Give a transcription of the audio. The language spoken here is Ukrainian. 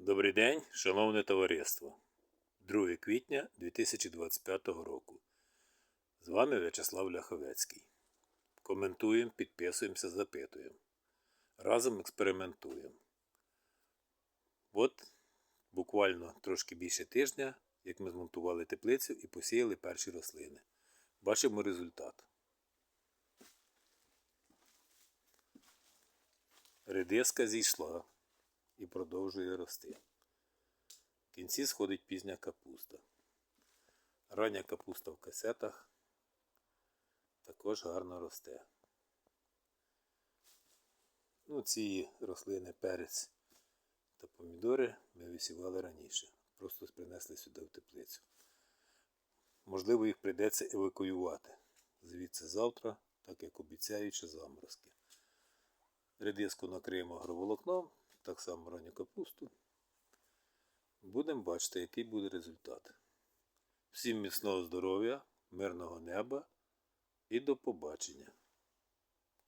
Добрий день, шановне товариство. 2 квітня 2025 року. З вами В'ячеслав Ляховецький. Коментуємо, підписуємося, запитуємо. Разом експериментуємо. От буквально трошки більше тижня, як ми змонтували теплицю і посіяли перші рослини. Бачимо результат. Редиска зійшла і продовжує рости. В кінці сходить пізня капуста. Рання капуста в касетах також гарно росте. Ну, ці рослини перець та помідори ми висівали раніше. Просто принесли сюди в теплицю. Можливо, їх прийдеться евакуювати звідси завтра, так як обіцяють, заморозки. Редиску накриємо агроволокном, так само ранню капусту. Будемо бачити, який буде результат. Всім міцного здоров'я, мирного неба і до побачення!